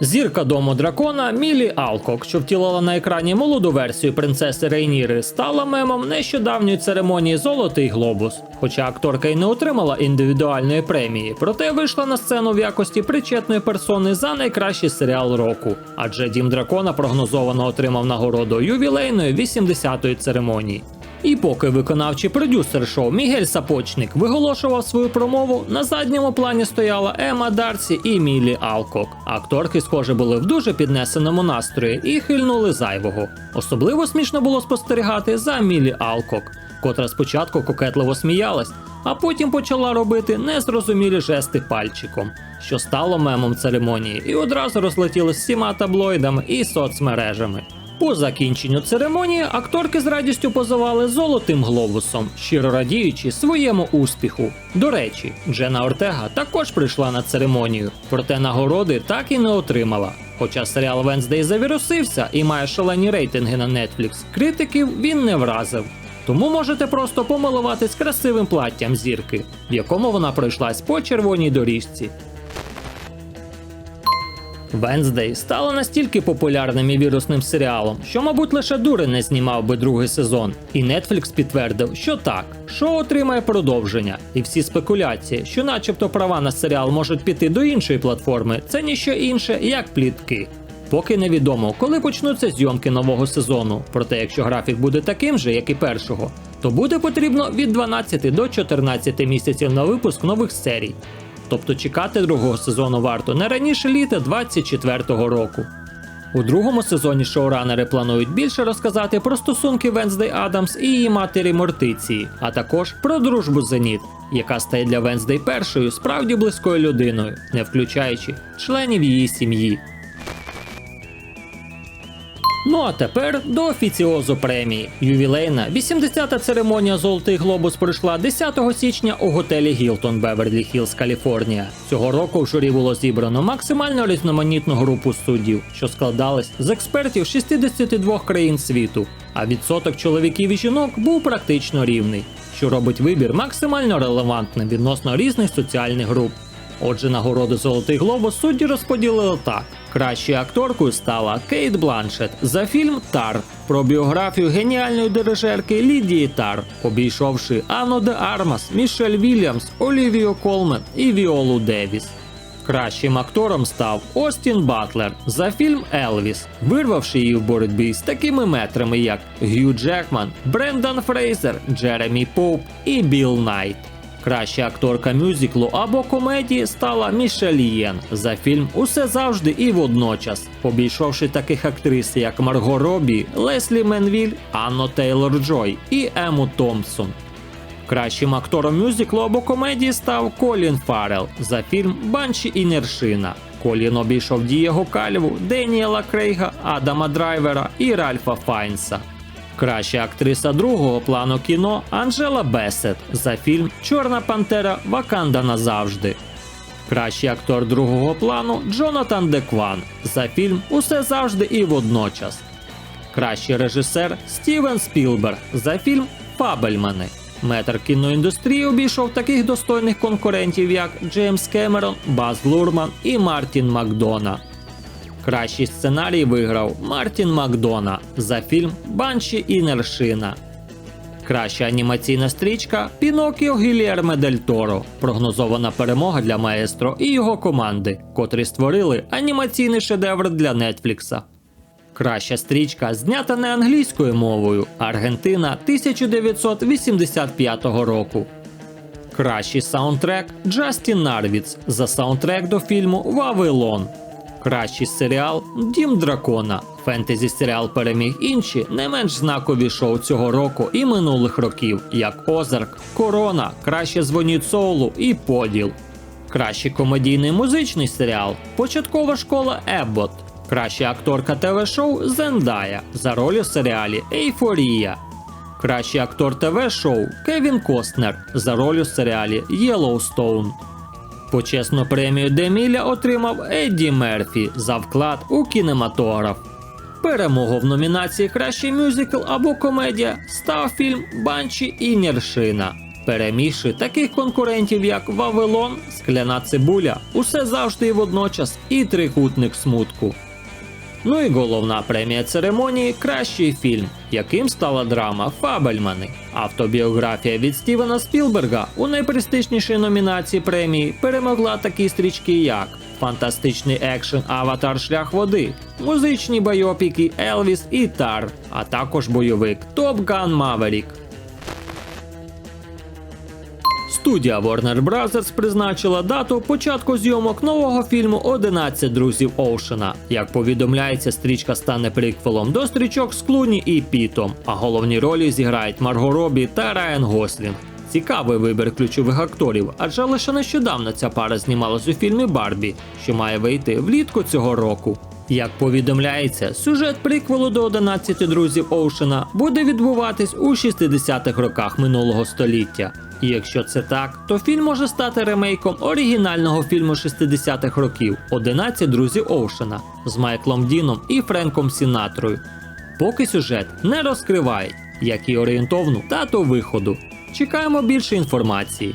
Зірка дому дракона Мілі Алкок, що втілила на екрані молоду версію принцеси Рейніри, стала мемом нещодавньої церемонії Золотий глобус. Хоча акторка й не отримала індивідуальної премії, проте вийшла на сцену в якості причетної персони за найкращий серіал року. Адже дім дракона прогнозовано отримав нагороду ювілейної 80-ї церемонії. І поки виконавчий продюсер шоу Мігель Сапочник виголошував свою промову, на задньому плані стояла Ема Дарсі і Мілі Алкок. Акторки, схоже, були в дуже піднесеному настрої і хильнули зайвого. Особливо смішно було спостерігати за Мілі Алкок, котра спочатку кокетливо сміялась, а потім почала робити незрозумілі жести пальчиком, що стало мемом церемонії, і одразу розлетілось всіма таблоїдами і соцмережами. По закінченню церемонії акторки з радістю позивали золотим глобусом, щиро радіючи своєму успіху. До речі, Джена Ортега також прийшла на церемонію, проте нагороди так і не отримала. Хоча серіал Венздей завірусився і має шалені рейтинги на Netflix, критиків він не вразив. Тому можете просто помилуватись красивим платтям зірки, в якому вона пройшлась по червоній доріжці. Венздей стала настільки популярним і вірусним серіалом, що, мабуть, лише дури не знімав би другий сезон. І Netflix підтвердив, що так, шоу отримає продовження, і всі спекуляції, що, начебто, права на серіал можуть піти до іншої платформи, це ніщо інше, як плітки. Поки невідомо, коли почнуться зйомки нового сезону. Проте, якщо графік буде таким же, як і першого, то буде потрібно від 12 до 14 місяців на випуск нових серій. Тобто чекати другого сезону варто не раніше літа 24-го року. У другому сезоні шоуранери планують більше розказати про стосунки Венздей Адамс і її матері Мортиції, а також про дружбу Зеніт, яка стає для Венздей першою справді близькою людиною, не включаючи членів її сім'ї. Ну а тепер до офіціозу премії. Ювілейна 80-та церемонія Золотий Глобус пройшла 10 січня у готелі Гілтон Беверлі Хіллз, Каліфорнія. Цього року в журі було зібрано максимально різноманітну групу суддів, що складались з експертів 62 країн світу. А відсоток чоловіків і жінок був практично рівний, що робить вибір максимально релевантним відносно різних соціальних груп. Отже, нагороду Золотий Глобус судді розподілили так. Кращою акторкою стала Кейт Бланшет за фільм Тар про біографію геніальної дирижерки Лідії Тар, обійшовши Анну де Армас, Мішель Вільямс, Олівію Колмен і Віолу Девіс. Кращим актором став Остін Батлер за фільм Елвіс, вирвавши її в боротьбі з такими метрами, як Гью Джекман, Брендан Фрейзер, Джеремі Поуп і Білл Найт. Краща акторка мюзиклу або комедії стала Мішель Єн за фільм Усе завжди і водночас, обійшовши таких актрис, як Марго Робі, Леслі Менвіль, Анно Тейлор Джой і Ему Томпсон. Кращим актором мюзиклу або комедії став Колін Фаррелл за фільм Банші і Нершина. Колін обійшов Дієго Кальву, Деніела Крейга, Адама Драйвера і Ральфа Файнса. Краща актриса другого плану кіно Анжела Бесет за фільм Чорна Пантера Ваканда назавжди. Кращий актор другого плану Джонатан Декван за фільм Усе завжди і водночас. Кращий режисер Стівен Спілберг за фільм Фабельмани. Метр кіноіндустрії обійшов таких достойних конкурентів, як Джеймс Кемерон, Баз Лурман і Мартін Макдона. Кращий сценарій виграв Мартін Макдона за фільм Банші і Нершина. Краща анімаційна стрічка Пінокіо Гільєрме Дель Торо. Прогнозована перемога для маестро і його команди, котрі створили анімаційний шедевр для Нетфлікса. Краща стрічка знята не англійською мовою Аргентина 1985 року. Кращий саундтрек Джастін Нарвіц за саундтрек до фільму Вавилон. Кращий серіал Дім Дракона. Фентезі серіал переміг інші не менш знакові шоу цього року і минулих років, як Озарк, Корона, Краще дзвоніть Соулу і Поділ. Кращий комедійний музичний серіал Початкова школа Еббот. Краща акторка ТВ-шоу Зендая за роль у серіалі Ейфорія. Кращий актор ТВ-шоу Кевін Костнер за роль у серіалі Єлоустоун. Почесну премію Деміля отримав Едді Мерфі за вклад у кінематограф. Перемогу в номінації Кращий мюзикл або комедія став фільм Банші і Ніршина, перемігши таких конкурентів, як Вавилон, Скляна цибуля, усе завжди і водночас і трикутник смутку. Ну і головна премія церемонії кращий фільм, яким стала драма Фабельмани. Автобіографія від Стівена Спілберга у найпрестижнішій номінації премії перемогла такі стрічки, як фантастичний екшен Аватар Шлях води, музичні байопіки Елвіс і Тар, а також бойовик Топ Ган Маверік. Студія Warner Bros. призначила дату початку зйомок нового фільму «11 друзів Оушена. Як повідомляється, стрічка стане приквелом до стрічок з Клуні і Пітом, а головні ролі зіграють Марго Робі та Райан Гослінг. Цікавий вибір ключових акторів, адже лише нещодавно ця пара знімалась у фільмі Барбі, що має вийти влітку цього року. Як повідомляється, сюжет приквелу до 11 друзів Оушена буде відбуватись у 60-х роках минулого століття. І якщо це так, то фільм може стати ремейком оригінального фільму 60-х років 11 друзів Оушена з Майклом Діном і Френком Сінатрою. Поки сюжет не розкривають, як і орієнтовну дату виходу. Чекаємо більше інформації.